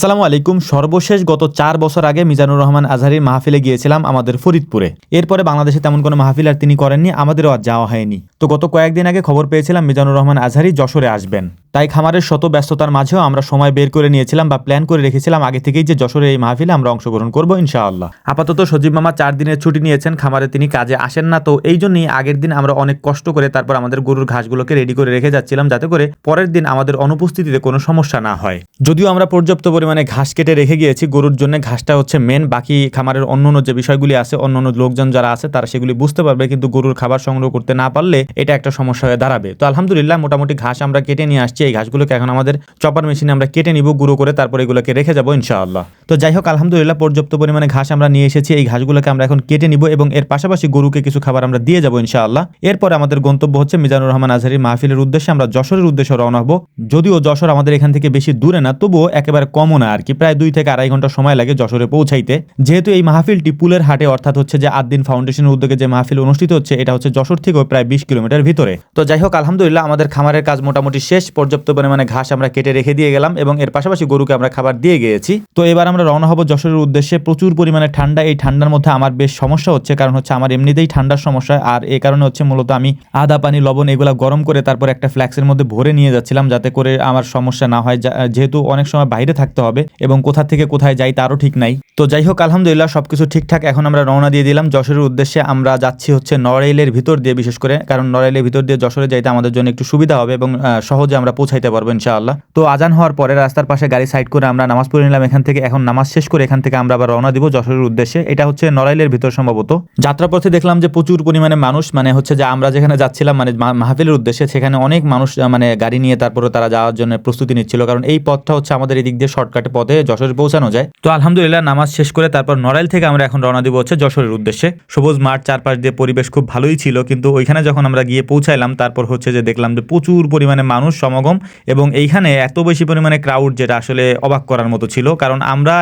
আসসালামু আলাইকুম। সর্বশেষ গত চার বছর আগে মিজানুর রহমান আজহারির মাহফিলে গিয়েছিলাম আমাদের ফরিদপুরে। এরপরে বাংলাদেশে তেমন কোনো মাহফিল আর তিনি করেননি, আমাদেরও আর যাওয়া হয়নি। তো গত কয়েকদিন আগে খবর পেয়েছিলাম মিজানুর রহমান আজহারি যশোরে আসবেন। তাই খামারের শত ব্যস্ততার মাঝেও আমরা সময় বের করে নিয়েছিলাম বা প্ল্যান করে রেখেছিলাম আগে থেকেই যে যশোরে এই মাহফিলে আমরা অংশগ্রহণ করব ইনশাআল্লাহ। আপাতত সজীব মামা চার দিনের ছুটি নিয়েছেন, খামারে তিনি কাজে আসেন না। তো এই জন্যই আগের দিন আমরা অনেক কষ্ট করে তারপর আমাদের গরুর ঘাসগুলোকে রেডি করে রেখে যাচ্ছিলাম, যাতে করে পরের দিন আমাদের অনুপস্থিতিতে কোনো সমস্যা না হয়। যদিও আমরা পর্যাপ্ত পরিমাণে ঘাস কেটে রেখে গিয়েছি, গরুর জন্য ঘাসটা হচ্ছে মেন বাকি খামারের অন্য অন্য যে বিষয়গুলি আছে, অন্য অন্য লোকজন যারা আছে, তারা সেগুলি বুঝতে পারবে, কিন্তু গরুর খাবার সংগ্রহ করতে না পারলে এটা একটা সমস্যা হয়ে দাঁড়াবে। তো আলহামদুলিল্লাহ, মোটামুটি ঘাস আমরা কেটে নিয়ে আসছি, এই ঘাসগুলোকে এখন আমাদের চপার মেশিনে আমরা কেটে নিব, গুঁড়ো করে তারপর এগুলোকে রেখে যাব ইনশাআল্লাহ। তো যাই হোক, আলহামদুলিল্লাহ, পর্যাপ্ত পরিমাণে ঘাস আমরা নিয়ে এসেছি, এই ঘাসগুলোকে আমরা এখন কেটে নিব এবং এর পাশাপাশি গরুকে কিছু খাবার আমরা দিয়ে যাব ইনশাআল্লাহ। এরপর আমাদের গন্তব্য হচ্ছে মিজানুর রহমান আজহারি মাহফিলের উদ্দেশ্যে আমরা যশোরের উদ্দেশ্যে রওনা হব। যদিও যশোর আমাদের এখান থেকে বেশি দূরে না, তবুও একেবারে কমও না আর কি। প্রায় দুই থেকে আড়াই ঘণ্টা সময় লাগে যশোরে পৌঁছাইতে। যেহেতু এই মাহফিলটি পুলের হাটে, অর্থাৎ হচ্ছে যে আদ্দিন ফাউন্ডেশনের উদ্যোগে যে মাহফিল অনুষ্ঠিত হচ্ছে, এটা হচ্ছে যশোর থেকেও প্রায় বিশ কিলোমিটার ভিতরে। তো যাই হোক, আলহামদুলিল্লাহ আমাদের খামারের কাজ মোটামুটি শেষ। পর্যাপ্ত পরিমাণে ঘাস আমরা কেটে রেখে দিয়ে গেলাম এবং এর পাশাপাশি গরুকে আমরা খাবার দিয়ে গিয়েছি। তো এবার আমরা রওনা হব যশোরের উদ্দেশ্যে। প্রচুর পরিমাণে ঠান্ডা। এই ঠান্ডার মধ্যে আমার বেশ সমস্যা হচ্ছে, কারণ হচ্ছে আমার এমনিতেই ঠান্ডার সমস্যা। আর এই কারণে হচ্ছে মূলত আমি আদা, পানি, লবণ এগুলা গরম করে তারপর একটা ফ্ল্যাক্সের মধ্যে ভরে নিয়ে যাচ্ছিলাম, যাতে করে আমার সমস্যা না হয়। যেহেতু অনেক সময় বাইরে থাকতে হবে এবং কোথা থেকে কোথায় যাই তারও ঠিক নাই। তো যাই হোক আলহামদুলিল্লাহ সবকিছু ঠিকঠাক। এখন আমরা রওনা দিয়ে দিলাম যশোরের উদ্দেশ্যে। আমরা যাচ্ছি হচ্ছে নড়াইলের ভিতর দিয়ে বিশেষ করে, কারণ নড়াইলের ভিতর দিয়ে যশোরে যাইতে আমাদের জন্য একটু সুবিধা হবে এবং সহজে আমরা পৌঁছাইতে পারব ইনশাআল্লাহ। তো আজান হওয়ার পরে রাস্তার পাশে গাড়ি সাইড করে আমরা নামাজ পড়ে নিলাম। এখান থেকে এখন নামাজ শেষ করে এখান থেকে আমরা আবার রওনা দিব যশোরের উদ্দেশ্যে। এটা হচ্ছে নড়াইলের ভিতর সম্ভবত। যাত্রাপথে দেখলাম যে প্রচুর পরিমাণে মানুষ মানে হচ্ছে যে আমরা যেখানে যাচ্ছিলাম মানে মাহফিলের উদ্দেশ্যে, সেখানে অনেক মানুষ মানে গাড়ি নিয়ে তারপরে তারা যাওয়ার জন্য প্রস্তুতি নিচ্ছিল। কারণ এই পথটা হচ্ছে আমাদের এই দিক দিয়ে শর্টকাটে পথে যশোরে পৌঁছানো যায়। তো আলহামদুলিল্লাহ, নামাজ শেষ করে তারপর নড়াইল থেকে আমরা এখন রওনা দিব হচ্ছে যশোরের উদ্দেশ্যে। সবুজ মাঠ চারপাশ দিয়ে পরিবেশ খুব ভালোই ছিল, কিন্তু ওইখানে যখন আমরা গিয়ে পৌঁছাইলাম, তারপর হচ্ছে যে দেখলাম যে প্রচুর পরিমাণে মানুষ সমাগম এবং এইখানে এত বেশি পরিমাণে ক্রাউড যেটা আসলে অবাক করার মতো ছিল, কারণ আমরা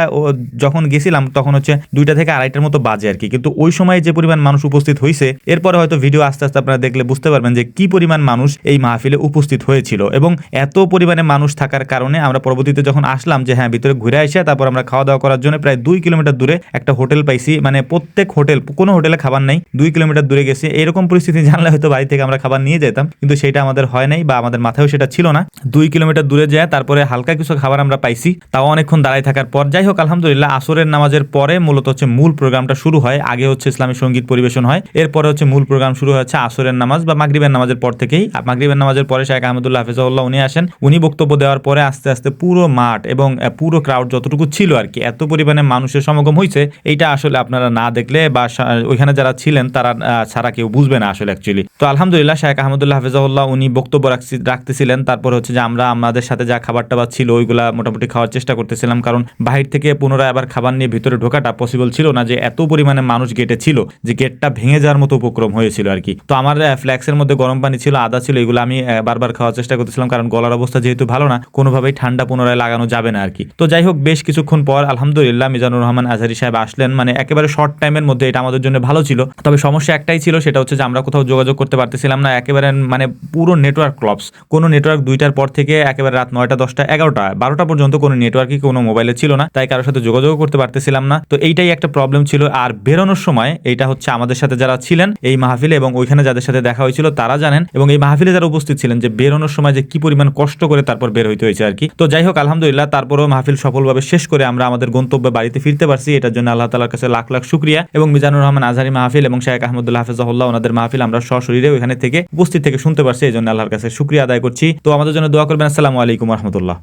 যখন গেছিলাম তখন হচ্ছে দুইটা থেকে আড়াইটার মতো বাজে আর কি। কিন্তু ওই সময় যে পরিমাণ মানুষ উপস্থিত হয়েছে এরপরে হয়তো ভিডিও আস্তে আস্তে আপনারা দেখলে বুঝতে পারবেন যে কি পরিমাণ মানুষ এই মাহফিলে উপস্থিত হয়েছিল এবং এত পরিমাণে মানুষ থাকার কারণে আমরা পরবর্তীতে যখন আসলাম যে হ্যাঁ ভিতরে ঘুরে আসে তারপর আমরা খাওয়া দাওয়া করার জন্য প্রায় দুই কিলোমিটার দূরে একটা হোটেল পাইছি। মানে প্রত্যেক হোটেল, কোনো হোটেলে খাবার নাই, দুই কিলোমিটার দূরে গেছে। এরকম পরিস্থিতি জানলে হয়তো বাড়ি থেকে আমরা খাবার নিয়ে যেতাম, কিন্তু সেটা আমাদের হয় নাই বা আমাদের মাথায়ও সেটা ছিল না। দুই কিলোমিটার দূরে যায়, তারপরে হালকা কিছু খাবার আমরা পাইছি। তাও অনেকক্ষণ দাঁড়ায় থাকার পর, যাই হোক, আলহামদুলিল্লাহ, আসরের নামাজের পরে মূলত হচ্ছে মূল প্রোগ্রামটা শুরু হয়। আগে হচ্ছে ইসলামী সংগীত পরিবেশন হয়। এরপরে হচ্ছে মূল প্রোগ্রাম শুরু হচ্ছে আসরের নামাজ বা মাগরিবের নামাজের পর থেকেই। মাগরিবের নামাজের পরে শেখ আহমদুল্লাহ হাফিজাউল্লাহ উনি আসেন। উনি বক্তব্য দেওয়ার পরে আস্তে আস্তে পুরো মাঠ এবং পুরো ক্রাউড যতটুকু ছিল আর কি, এত পরিমাণে মানুষের সমাগম হয়েছে, এইটা আসলে আপনারা না দেখলে বা ওইখানে যারা ছিলেন তারা ছাড়া কেউ বুঝবে না আসলে অ্যাকচুয়ালি তো আলহামদুলিল্লাহ, শেখ আহমদুল্লাহ হাফিজাউল্লাহ উনি বক্তব্য রাখছি- রাখতেছিলেন, তারপর হচ্ছে যে আমরা আমাদের সাথে যা খাবার টাবার ছিল, ওইগুলা মোটামুটি খাওয়ার চেষ্টা করতেছিলাম, কারণ বাহির থেকে পুনরায় আবার খাবার নিয়ে ভিতরে ঢোকাটা পসিবল ছিল না যে এত পরিমাণে মানুষ গেটে ছিল যে গেটটা ভেঙে যাওয়ার মতো উপক্রম হয়েছিল আর কি। তো আমার ফ্ল্যাক্সের মধ্যে গরম পানি ছিল, আদা ছিল, এগুলো আমি বারবার খাওয়ার চেষ্টা করতেছিলাম, কারণ গলার অবস্থা যেহেতু ভালো না, কোনোভাবেই ঠান্ডা পুনরায় লাগানো যাবে না আর কি। তো যাই হোক, বেশ কিছুক্ষণ পর আলহামদুলিল্লাহ মিজানুর রহমান আজহারি সাহেব আসলেন। মানে একেবারে শর্ট টাইমের মধ্যে এটা আমাদের জন্য ভালো ছিল। তবে সমস্যা একটাই ছিল, সেটা হচ্ছে যে আমরা কোথাও যোগাযোগ করতে পারতেছিলাম না। একেবারে মানে পুরো নেটওয়ার্ক ক্লপস কোনো নেটওয়ার্ক দুইটার পর থেকে একেবারে রাত নয়টা, দশটা, এগারোটা, বারোটা পর্যন্ত কোনো নেটওয়ার্কই কোনো মোবাইলে ছিল না। তাই কারোর সাথে যোগাযোগ করতে পারতেছিলাম না। তো এইটাই একটা প্রবলেম ছিল। আর বেরোনোর সময় এইটা হচ্ছে আমাদের সাথে যারা ছিলেন এই মাহফিলে এবং ওইখানে যাদের সাথে দেখা হয়েছিল তারা জানেন। এবং এই মাহফিলে যারা উপস্থিত ছিলেন যে বেরোনোর সময় যে কি পরিমাণ কষ্ট করে তারপর বের হইতে হয়েছে আর কি। তো যাই হোক, আলহামদুলিল্লাহ, তারপরেও মাহফিল সফলভাবে শেষ করে আমরা আমাদের গন্তব্যে বাড়িতে ফিরতে পারছি। এটার জন্য আল্লাহ তালার কাছে লাখ লাখ শুক্রিয়া। এবং মিজানুর রহমান আজহারি মাহফিল এবং শেখ আহমদুল্লাহ হাফিজাহুল্লাহ ওনাদের মাহফিল আমরা সশরীরে ওখানে থেকে উপস্থিত থেকে শুনতে পারছি। এই জন্য আল্লাহর কাছে শুক্রিয়া আদায় করছি। তো আমাদের জন্য দোয়া করবেন। আসসালামু আলাইকুম রহমতুল্লাহ।